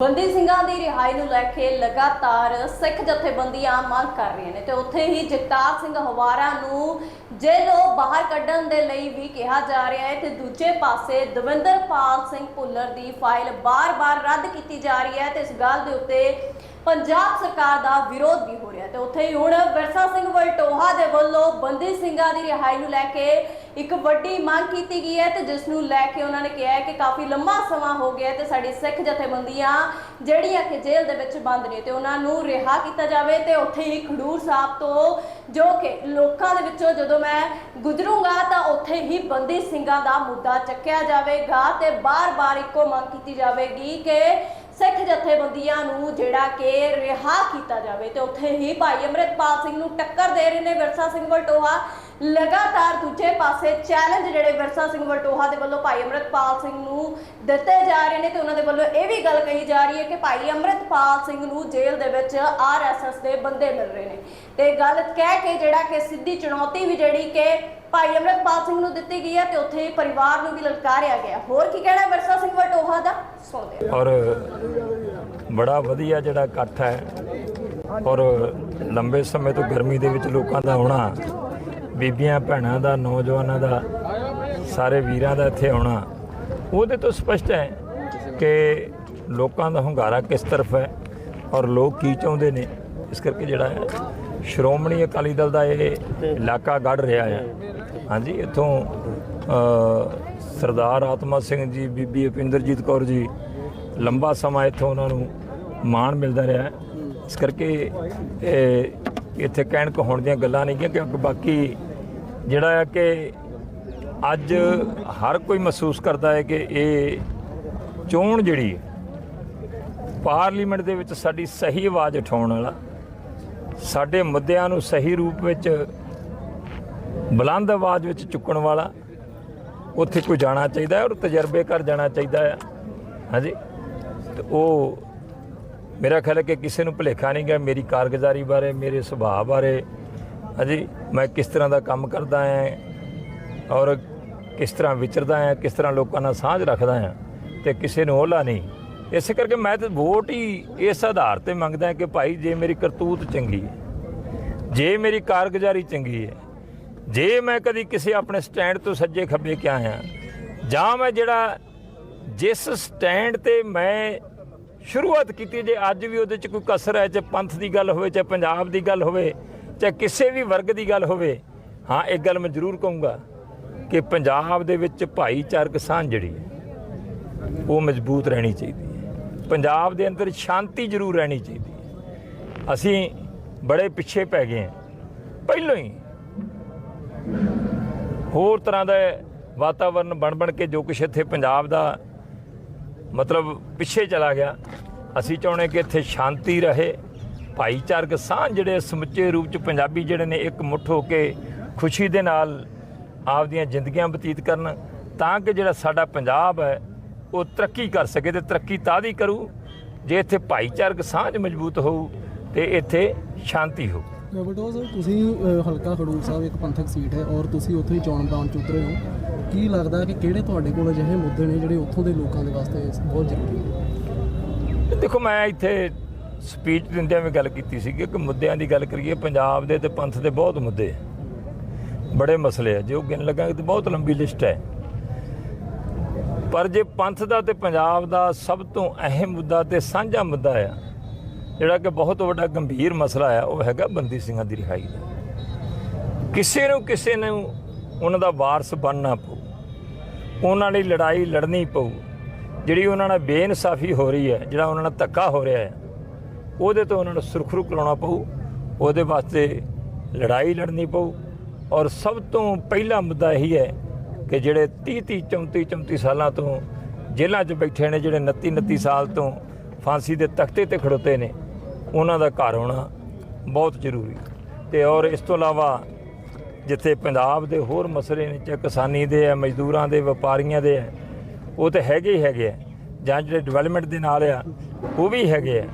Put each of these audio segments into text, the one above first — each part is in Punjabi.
ਬੰਦੀ ਸਿੰਘਾਂ ਦੀ ਰਿਹਾਈ ਨੂੰ ਲੈ ਕੇ ਲਗਾਤਾਰ ਸਿੱਖ ਜਥੇਬੰਦੀਆਂ ਮੰਗ ਕਰ ਰਹੀਆਂ ਨੇ ਤੇ ਉੱਥੇ ਹੀ ਜਗਤਾਰ ਸਿੰਘ ਹਵਾਰਾ ਨੂੰ ਜੇਲ੍ਹੋਂ ਬਾਹਰ ਕੱਢਣ ਦੇ ਲਈ ਵੀ ਕਿਹਾ ਜਾ ਰਿਹਾ ਹੈ ਤੇ ਦੂਜੇ ਪਾਸੇ ਦਵਿੰਦਰਪਾਲ ਸਿੰਘ ਭੁੱਲਰ ਦੀ ਫਾਈਲ ਬਾਰ-ਬਾਰ ਰੱਦ ਕੀਤੀ ਜਾ ਰਹੀ ਹੈ ਤੇ ਇਸ ਗੱਲ ਦੇ ਉੱਤੇ ਪੰਜਾਬ ਸਰਕਾਰ ਦਾ ਵਿਰੋਧ ਵੀ ਹੋ ਤੇ ਉੱਥੇ ਹੀ ਹੁਣ ਵਿਰਸਾ ਸਿੰਘ ਵਲਟੋਹਾ ਦੇ ਵੱਲੋਂ ਬੰਦੀ ਸਿੰਘਾਂ ਦੀ ਰਿਹਾਈ ਨੂੰ ਲੈ ਕੇ ਇੱਕ ਵੱਡੀ ਮੰਗ ਕੀਤੀ ਗਈ ਹੈ ਤੇ ਜਿਸ ਨੂੰ ਲੈ ਕੇ ਉਹਨਾਂ ਨੇ ਕਿਹਾ ਹੈ ਕਿ ਕਾਫੀ ਲੰਮਾ ਸਮਾਂ ਹੋ ਗਿਆ ਹੈ ਤੇ ਸਾਡੀ ਸਿੱਖ ਜਥੇਬੰਦੀਆਂ ਜਿਹੜੀਆਂ ਕਿ ਜੇਲ੍ਹ ਦੇ ਵਿੱਚ ਬੰਦ ਨੇ ਤੇ ਉਹਨਾਂ ਨੂੰ ਰਿਹਾ ਕੀਤਾ ਜਾਵੇ ਤੇ ਉੱਥੇ ਹੀ ਖਡੂਰ ਸਾਹਿਬ ਤੋਂ ਜੋ ਕਿ ਲੋਕਾਂ ਦੇ ਵਿੱਚੋਂ ਜਦੋਂ ਮੈਂ ਗੁਜ਼ਰੂੰਗਾ ਤਾਂ ਉੱਥੇ ਹੀ ਬੰਦੀ ਸਿੰਘਾਂ ਦਾ ਮੁੱਦਾ ਚੱਕਿਆ ਜਾਵੇਗਾ ਤੇ ਬਾਰ-ਬਾਰ ਇੱਕੋ ਮੰਗ ਕੀਤੀ ਜਾਵੇਗੀ ਕਿ ਸਿੱਖ ਜਥੇਬੰਦੀਆਂ ਨੂੰ ਜਿਹੜਾ ਕਿ ਰਿਹਾ ਕੀਤਾ ਜਾਵੇ ਤੇ ਉੱਥੇ ਹੀ ਭਾਈ ਅਮਰਿਤਪਾਲ ਸਿੰਘ ਨੂੰ ਟੱਕਰ ਦੇ ਰਹੇ ਨੇ। ਵਿਰਸਾ ਸਿੰਘ ਵਲਟੋਹਾ ਲਗਾਤਾਰ ਦੂਜੇ ਪਾਸੇ ਚੈਲੰਜ ਜਿਹੜੇ ਵਿਰਸਾ ਸਿੰਘ ਵਲਟੋਹਾ ਦੇ ਵੱਲੋਂ ਭਾਈ ਅਮਰਿਤਪਾਲ ਸਿੰਘ ਨੂੰ ਦਿੱਤੇ ਜਾ ਰਹੇ ਨੇ ਤੇ ਉਹਨਾਂ ਦੇ ਵੱਲੋਂ ਇਹ ਵੀ ਗੱਲ ਕਹੀ ਜਾ ਰਹੀ ਹੈ ਕਿ ਭਾਈ ਅਮਰਿਤਪਾਲ ਸਿੰਘ ਨੂੰ ਜੇਲ੍ਹ ਦੇ ਵਿੱਚ ਆਰਐਸਐਸ ਦੇ ਬੰਦੇ ਮਿਲ ਰਹੇ ਨੇ। ਤੇ ਗੱਲ ਕਹਿ ਕੇ ਜਿਹੜਾ ਕਿ ਸਿੱਧੀ ਚੁਣੌਤੀ ਵੀ ਜਿਹੜੀ ਕਿ ਭਾਈ ਅਮਰਿਤਪਾਲ ਸਿੰਘ ਨੂੰ ਦਿੱਤੀ ਗਈ ਹੈ ਤੇ ਉੱਥੇ ਹੀ ਪਰਿਵਾਰ ਨੂੰ ਵੀ ਲਲਕਾਰਿਆ ਗਿਆ। ਹੋਰ ਕੀ ਕਹਿਣਾ ਵਿਰਸਾ ਸਿੰਘ ਵਲਟੋਹਾ ਦਾ ਸੁਣਦੇ ਹਾਂ। ਔਰ ਬੜਾ ਵਧੀਆ ਜਿਹੜਾ ਇਕੱਠ ਹੈ। ਔਰ ਲੰਬੇ ਸਮੇਂ ਤੋਂ ਗਰਮੀ ਦੇ ਵਿੱਚ ਲੋਕਾਂ ਦਾ ਆਉਣਾ, ਬੀਬੀਆਂ, ਭੈਣਾਂ ਦਾ, ਨੌਜਵਾਨਾਂ ਦਾ, ਸਾਰੇ ਵੀਰਾਂ ਦਾ ਇੱਥੇ ਆਉਣਾ, ਉਹਦੇ ਤੋਂ ਸਪਸ਼ਟ ਹੈ ਕਿ ਲੋਕਾਂ ਦਾ ਹੁੰਗਾਰਾ ਕਿਸ ਤਰਫ ਹੈ ਔਰ ਲੋਕ ਕੀ ਚਾਹੁੰਦੇ ਨੇ। ਇਸ ਕਰਕੇ ਜਿਹੜਾ ਹੈ, ਸ਼੍ਰੋਮਣੀ ਅਕਾਲੀ ਦਲ ਦਾ ਇਹ ਇਲਾਕਾ ਗੜ ਰਿਹਾ ਹੈ। ਹਾਂਜੀ, ਇੱਥੋਂ ਸਰਦਾਰ ਆਤਮਾ ਸਿੰਘ ਜੀ, ਬੀਬੀ ਉਪਿੰਦਰਜੀਤ ਕੌਰ ਜੀ ਲੰਬਾ ਸਮਾਂ ਇੱਥੋਂ ਉਹਨਾਂ ਨੂੰ ਮਾਣ ਮਿਲਦਾ ਰਿਹਾ ਹੈ। ਇਸ ਕਰਕੇ ਇਹ ਇੱਥੇ ਕਹਿਣ ਹੋਣ ਦੀਆਂ ਗੱਲਾਂ ਨਹੀਂ ਗੀਆਂ ਕਿਉਂਕਿ ਬਾਕੀ ਜਿਹੜਾ ਹੈ ਕਿ ਅੱਜ ਹਰ ਕੋਈ ਮਹਿਸੂਸ ਕਰਦਾ ਹੈ ਕਿ ਇਹ ਚੋਣ ਜਿਹੜੀ ਹੈ, ਪਾਰਲੀਮੈਂਟ ਦੇ ਵਿੱਚ ਸਾਡੀ ਸਹੀ ਆਵਾਜ਼ ਉਠਾਉਣ ਵਾਲਾ ਸਾਡੇ ਮੁੱਦਿਆਂ ਨੂੰ ਸਹੀ ਰੂਪ ਵਿੱਚ ਬੁਲੰਦ ਆਵਾਜ਼ ਵਿੱਚ ਚੁੱਕਣ ਵਾਲਾ ਉੱਥੇ ਕੋਈ ਜਾਣਾ ਚਾਹੀਦਾ ਹੈ ਔਰ ਤਜਰਬੇ ਕਰ ਜਾਣਾ ਚਾਹੀਦਾ ਹੈ ਹਾਂਜੀ ਤੇ ਉਹ ਮੇਰਾ ਖਿਆਲ ਹੈ ਕਿ ਕਿਸੇ ਨੂੰ ਭੁਲੇਖਾ ਨਹੀਂ ਗਿਆ ਮੇਰੀ ਕਾਰਗੁਜ਼ਾਰੀ ਬਾਰੇ, ਮੇਰੇ ਸੁਭਾਅ ਬਾਰੇ। ਹਾਂਜੀ, ਮੈਂ ਕਿਸ ਤਰ੍ਹਾਂ ਦਾ ਕੰਮ ਕਰਦਾ ਹਾਂ ਔਰ ਕਿਸ ਤਰ੍ਹਾਂ ਵਿਚਰਦਾ ਹਾਂ, ਕਿਸ ਤਰ੍ਹਾਂ ਲੋਕਾਂ ਨਾਲ ਸਾਂਝ ਰੱਖਦਾ ਹਾਂ ਤੇ ਕਿਸੇ ਨੂੰ ਓਲਾ ਨਹੀਂ। ਇਸੇ ਕਰਕੇ ਮੈਂ ਤੇ ਵੋਟ ਹੀ ਇਸ ਆਧਾਰ ਤੇ ਮੰਗਦਾ ਕਿ ਭਾਈ ਜੇ ਮੇਰੀ ਕਰਤੂਤ ਚੰਗੀ ਹੈ, ਜੇ ਮੇਰੀ ਕਾਰਗੁਜ਼ਾਰੀ ਚੰਗੀ ਹੈ, ਜੇ ਮੈਂ ਕਦੀ ਕਿਸੇ ਆਪਣੇ ਸਟੈਂਡ ਤੋਂ ਸੱਜੇ ਖੱਬੇ ਕਿਆ ਆਇਆ ਜਾਂ ਮੈਂ ਜਿਹੜਾ ਜਿਸ ਸਟੈਂਡ ਤੇ ਮੈਂ ਸ਼ੁਰੂਆਤ ਕੀਤੀ ਜੇ ਅੱਜ ਵੀ ਉਹਦੇ ਚ ਕੋਈ ਕਸਰ ਹੈ, ਚਾਹੇ ਪੰਥ ਦੀ ਗੱਲ ਹੋਵੇ, ਚਾਹੇ ਪੰਜਾਬ ਦੀ ਗੱਲ ਹੋਵੇ, ਚਾਹੇ ਕਿਸੇ ਵੀ ਵਰਗ ਦੀ ਗੱਲ ਹੋਵੇ, ਹਾਂ ਇੱਕ ਗੱਲ ਮੈਂ ਜ਼ਰੂਰ ਕਹੂੰਗਾ ਕਿ ਪੰਜਾਬ ਦੇ ਵਿੱਚ ਭਾਈਚਾਰਕ ਸਾਂਝ ਜਿਹੜੀ ਹੈ, ਉਹ ਮਜ਼ਬੂਤ ਰਹਿਣੀ ਚਾਹੀਦੀ ਹੈ। ਪੰਜਾਬ ਦੇ ਅੰਦਰ ਸ਼ਾਂਤੀ ਜ਼ਰੂਰ ਰਹਿਣੀ ਚਾਹੀਦੀ ਹੈ। ਅਸੀਂ ਬੜੇ ਪਿੱਛੇ ਪੈ ਗਏ ਹਾਂ। ਪਹਿਲੋਂ ਹੀ ਹੋਰ ਤਰ੍ਹਾਂ ਦਾ ਵਾਤਾਵਰਨ ਬਣ ਬਣ ਕੇ ਜੋ ਕੁਛ ਇੱਥੇ ਪੰਜਾਬ ਦਾ ਮਤਲਬ ਪਿੱਛੇ ਚਲਾ ਗਿਆ। ਅਸੀਂ ਚਾਹੁੰਦੇ ਕਿ ਇੱਥੇ ਸ਼ਾਂਤੀ ਰਹੇ। ਭਾਈਚਾਰਕ ਸਾਂਝ ਜਿਹੜੇ ਸਮੁੱਚੇ ਰੂਪ ਚ ਪੰਜਾਬੀ ਜਿਹੜੇ ਨੇ ਇੱਕ ਮੁੱਠ ਹੋ ਕੇ ਖੁਸ਼ੀ ਦੇ ਨਾਲ ਆਪਦੀਆਂ ਜ਼ਿੰਦਗੀਆਂ ਬਤੀਤ ਕਰਨ, ਤਾਂ ਕਿ ਜਿਹੜਾ ਸਾਡਾ ਪੰਜਾਬ ਹੈ, ਉਹ ਤਰੱਕੀ ਕਰ ਸਕੇ ਤੇ ਤਰੱਕੀ ਤਾਂ ਦੀ ਕਰੂ। ਜੇ ਇੱਥੇ ਭਾਈਚਾਰਕ ਸਾਂਝ ਮਜ਼ਬੂਤ ਹੋਊ ਤੇ ਇੱਥੇ ਸ਼ਾਂਤੀ ਹੋਊ। ਬਟਵਾ ਸਾਹਿਬ ਤੁਸੀਂ ਅ, ਹਲਕਾ ਖਡੂਰ ਸਾਹਿਬ ਇੱਕ ਪੰਥਕ ਸੀਟ ਹੈ ਔਰ ਤੁਸੀਂ ਉੱਥੇ ਹੀ ਚੋਣ ਮੈਦਾਨ 'ਚ ਉਤਰੇ ਹੋ। ਕੀ ਲੱਗਦਾ ਕਿ ਕਿਹੜੇ ਤੁਹਾਡੇ ਕੋਲ ਅਜਿਹੇ ਮੁੱਦੇ ਨੇ ਜਿਹੜੇ ਉੱਥੋਂ ਦੇ ਲੋਕਾਂ ਦੇ ਵਾਸਤੇ ਬਹੁਤ ਜ਼ਰੂਰੀ ਨੇ? ਦੇਖੋ ਮੈਂ ਇੱਥੇ ਸਪੀਚ ਦਿੰਦਿਆਂ ਵੀ ਗੱਲ ਕੀਤੀ ਸੀ ਕਿ ਮੁੱਦਿਆਂ ਦੀ ਗੱਲ ਕਰੀਏ ਪੰਜਾਬ ਦੇ ਤੇ ਪੰਥ ਦੇ ਬਹੁਤ ਮੁੱਦੇ ਹੈ। ਬੜੇ ਮਸਲੇ ਆ। ਜੋ ਗਿਣ ਲਗਾਂਗੇ ਤੇ ਬਹੁਤ ਲੰਬੀ ਲਿਸਟ ਹੈ। ਪਰ ਜੇ ਪੰਥ ਦਾ ਤੇ ਪੰਜਾਬ ਦਾ ਸਭ ਤੋਂ ਅਹਿਮ ਮੁੱਦਾ ਤੇ ਸਾਂਝਾ ਮੁੱਦਾ ਆ ਜਿਹੜਾ ਕਿ ਬਹੁਤ ਵੱਡਾ ਗੰਭੀਰ ਮਸਲਾ ਆ, ਉਹ ਹੈਗਾ ਬੰਦੀ ਸਿੰਘਾਂ ਦੀ ਰਿਹਾਈ ਦਾ। ਕਿਸੇ ਨੂੰ ਕਿਸੇ ਨੂੰ ਉਹਨਾਂ ਦਾ ਵਾਰਸ ਬਣਨਾ ਪਊ, ਉਹਨਾਂ ਲਈ ਲੜਾਈ ਲੜਨੀ ਪਊ, ਜਿਹੜੀ ਉਹਨਾਂ ਨਾਲ ਬੇਇਨਸਾਫੀ ਹੋ ਰਹੀ ਹੈ, ਜਿਹੜਾ ਉਹਨਾਂ ਨਾਲ ਧੱਕਾ ਹੋ ਰਿਹਾ ਹੈ, ਉਹਦੇ ਤੋਂ ਉਹਨਾਂ ਨੂੰ ਸੁਰਖਰੂ ਕਰਾਉਣਾ ਪਊ, ਉਹਦੇ ਵਾਸਤੇ ਲੜਾਈ ਲੜਨੀ ਪਊ ਔਰ ਸਭ ਤੋਂ ਪਹਿਲਾ ਮੁੱਦਾ ਇਹੀ ਹੈ ਕਿ ਜਿਹੜੇ 30 30 34 34 ਸਾਲਾਂ ਤੋਂ ਜੇਲ੍ਹਾਂ 'ਚ ਬੈਠੇ ਨੇ, ਜਿਹੜੇ 29 29 ਸਾਲ ਤੋਂ ਫਾਂਸੀ ਦੇ ਤਖਤੇ ਤੇ ਖੜੋਤੇ ਨੇ ਉਹਨਾਂ ਦਾ ਘਰ ਹੋਣਾ ਬਹੁਤ ਜ਼ਰੂਰੀ। ਹੈ ਤੇ ਔਰ ਇਸ ਤੋਂ ਇਲਾਵਾ ਜਿੱਥੇ ਪੰਜਾਬ ਦੇ ਹੋਰ ਮਸਲੇ ਨੇ, ਚਾਹੇ ਕਿਸਾਨੀ ਦੇ ਆ, ਮਜ਼ਦੂਰਾਂ ਦੇ, ਵਪਾਰੀਆਂ ਦੇ ਆ, ਉਹ ਤੇ ਹੈਗੇ ਹੀ ਹੈਗੇ ਆ। ਜਾਂ ਜਿਹੜੇ ਡਿਵੈਲਪਮੈਂਟ ਦੇ ਨਾਲ ਆ, ਉਹ ਵੀ ਹੈਗੇ ਆ।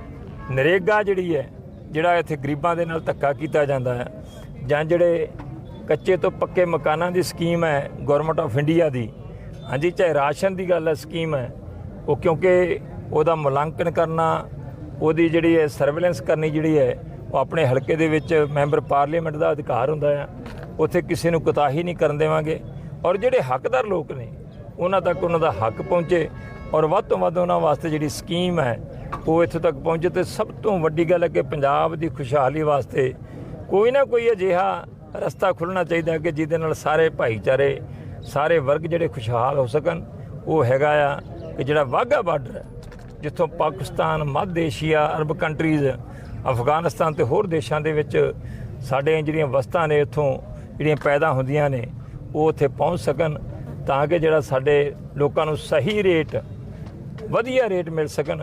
ਨਰੇਗਾ ਜਿਹੜੀ ਹੈ, ਜਿਹੜਾ ਇੱਥੇ ਗਰੀਬਾਂ ਦੇ ਨਾਲ ਧੱਕਾ ਕੀਤਾ ਜਾਂਦਾ ਹੈ, ਜਾਂ ਜਿਹੜੇ ਕੱਚੇ ਤੋਂ ਪੱਕੇ ਮਕਾਨਾਂ ਦੀ ਸਕੀਮ ਹੈ ਗਵਰਨਮੈਂਟ ਆਫ ਇੰਡੀਆ ਦੀ, ਹਾਂਜੀ, ਚਾਹੇ ਰਾਸ਼ਨ ਦੀ ਗੱਲ ਹੈ ਸਕੀਮ ਹੈ, ਉਹ ਕਿਉਂਕਿ ਉਹਦਾ ਮੁਲਾਂਕਣ ਕਰਨਾ ਉਹਦੀ ਜਿਹੜੀ ਹੈ ਸਰਵੇਲੈਂਸ ਕਰਨੀ ਜਿਹੜੀ ਹੈ, ਉਹ ਆਪਣੇ ਹਲਕੇ ਦੇ ਵਿੱਚ ਮੈਂਬਰ ਪਾਰਲੀਮੈਂਟ ਦਾ ਅਧਿਕਾਰ ਹੁੰਦਾ ਆ। ਉੱਥੇ ਕਿਸੇ ਨੂੰ ਕੁਤਾਹੀ ਨਹੀਂ ਕਰਨ ਦੇਵਾਂਗੇ। ਔਰ ਜਿਹੜੇ ਹੱਕਦਾਰ ਲੋਕ ਨੇ, ਉਹਨਾਂ ਤੱਕ ਉਹਨਾਂ ਦਾ ਹੱਕ ਪਹੁੰਚੇ ਔਰ ਵੱਧ ਤੋਂ ਵੱਧ ਉਹਨਾਂ ਵਾਸਤੇ ਜਿਹੜੀ ਸਕੀਮ ਹੈ, ਉਹ ਇੱਥੋਂ ਤੱਕ ਪਹੁੰਚੇ ਤੇ ਸਭ ਤੋਂ ਵੱਡੀ ਗੱਲ ਹੈ ਕਿ ਪੰਜਾਬ ਦੀ ਖੁਸ਼ਹਾਲੀ ਵਾਸਤੇ ਕੋਈ ਨਾ ਕੋਈ ਅਜਿਹਾ ਰਸਤਾ ਖੁੱਲਣਾ ਚਾਹੀਦਾ ਕਿ ਜਿਹਦੇ ਨਾਲ ਸਾਰੇ ਭਾਈਚਾਰੇ, ਸਾਰੇ ਵਰਗ ਜਿਹੜੇ ਖੁਸ਼ਹਾਲ ਹੋ ਸਕਣ। ਉਹ ਹੈਗਾ ਆ ਕਿ ਜਿਹੜਾ ਵਾਹਗਾ ਬਾਰਡਰ ਹੈ ਜਿੱਥੋਂ ਪਾਕਿਸਤਾਨ, ਮੱਧ ਏਸ਼ੀਆ, ਅਰਬ ਕੰਟਰੀਜ਼, ਅਫਗਾਨਿਸਤਾਨ ਤੇ ਹੋਰ ਦੇਸ਼ਾਂ ਦੇ ਵਿੱਚ ਸਾਡੇ ਜਿਹੜੀਆਂ ਵਸਤਾਂ ਨੇ ਇੱਥੋਂ ਜਿਹੜੀਆਂ ਪੈਦਾ ਹੁੰਦੀਆਂ ਨੇ, ਉਹ ਉੱਥੇ ਪਹੁੰਚ ਸਕਣ ਤਾਂ ਕਿ ਜਿਹੜਾ ਸਾਡੇ ਲੋਕਾਂ ਨੂੰ ਸਹੀ ਰੇਟ, ਵਧੀਆ ਰੇਟ ਮਿਲ ਸਕਣ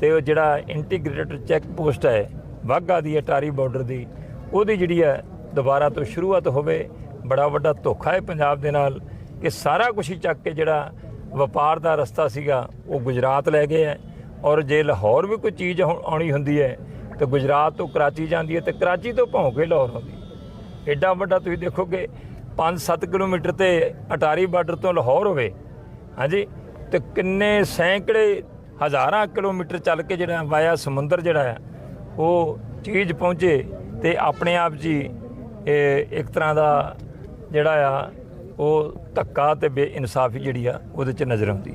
ਤੇ ਉਹ ਜਿਹੜਾ ਇੰਟੀਗ੍ਰੇਟਡ ਚੈੱਕ ਪੋਸਟ ਹੈ ਵਾਹਗਾ ਦੀ ਅਟਾਰੀ ਬਾਰਡਰ ਦੀ, ਉਹਦੀ ਜਿਹੜੀ ਹੈ ਦੁਬਾਰਾ ਤੋਂ ਸ਼ੁਰੂਆਤ ਹੋਵੇ, ਬੜਾ ਵੱਡਾ ਧੋਖਾ ਹੈ ਪੰਜਾਬ ਦੇ ਨਾਲ ਕਿ ਸਾਰਾ ਕੁਝ ਹੀ ਚੱਕ ਕੇ ਜਿਹੜਾ ਵਪਾਰ ਦਾ ਰਸਤਾ ਸੀਗਾ, ਉਹ ਗੁਜਰਾਤ ਲੈ ਗਏ ਹੈ। ਔਰ ਜੇ ਲਾਹੌਰ ਵੀ ਕੋਈ ਚੀਜ਼ ਹੁਣ ਆਉਣੀ ਹੁੰਦੀ ਹੈ, ਤਾਂ ਗੁਜਰਾਤ ਤੋਂ ਕਰਾਚੀ ਜਾਂਦੀ ਹੈ, ਤੇ ਕਰਾਚੀ ਤੋਂ ਭੌਂ ਕੇ ਲਾਹੌਰ ਆਉਂਦੀ ਹੈ। ਐਡਾ ਵੱਡਾ ਤੁਸੀਂ ਦੇਖੋਗੇ 5-7 ਕਿਲੋਮੀਟਰ ਤੇ ਅਟਾਰੀ ਬਾਰਡਰ ਤੋਂ ਲਾਹੌਰ ਹੋਵੇ, ਹਾਂਜੀ, ਤੇ ਕਿੰਨੇ ਸੈਂਕੜੇ ਹਜ਼ਾਰਾਂ ਕਿਲੋਮੀਟਰ ਚੱਲ ਕੇ ਜਿਹੜਾ ਵਾਇਆ ਸਮੁੰਦਰ ਜਿਹੜਾ ਹੈ, ਉਹ ਚੀਜ਼ ਪਹੁੰਚੇ ਤੇ ਆਪਣੇ ਆਪ ਜੀ, ਇਹ ਇੱਕ ਤਰ੍ਹਾਂ ਦਾ ਜਿਹੜਾ ਆ, ਉਹ ਧੱਕਾ ਤੇ ਬੇਇਨਸਾਫੀ ਜਿਹੜੀ ਆ, ਉਹਦੇ ਚ ਨਜ਼ਰ ਆਉਂਦੀ